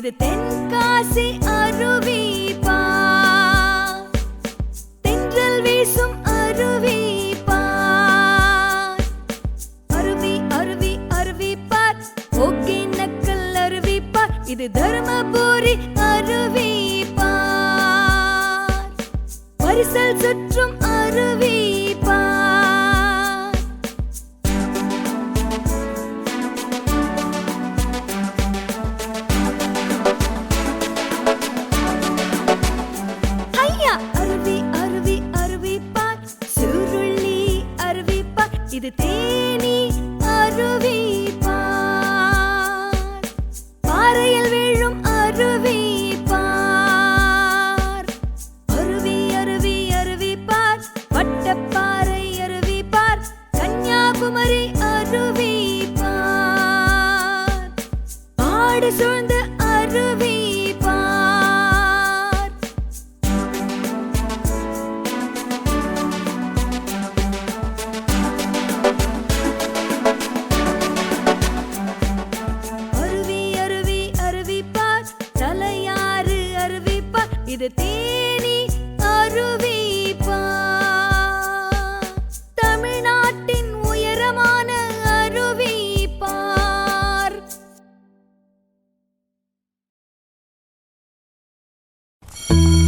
இது தென்காசி அருவி பார் தென்றல் வீசும் அருவி பார் அருவி அருவி அருவி பார். ஒகேனக்கல் அருவி பார். இது தருமபுரி அருவி பார். பரிசல் சுற்றும் அருவி இது தேனி அருவி பார். பாறையில் விழும் அருவி பார். அருவி அருவி அருவி பார். வட்டப்பாறை அருவி பார். கன்னியாகுமரி அருவி பார். ஆடு சூழ்ந்த இது தேனி அருவிப்பா தமிழ்நாட்டின் உயரமான அருவிப்பார் thank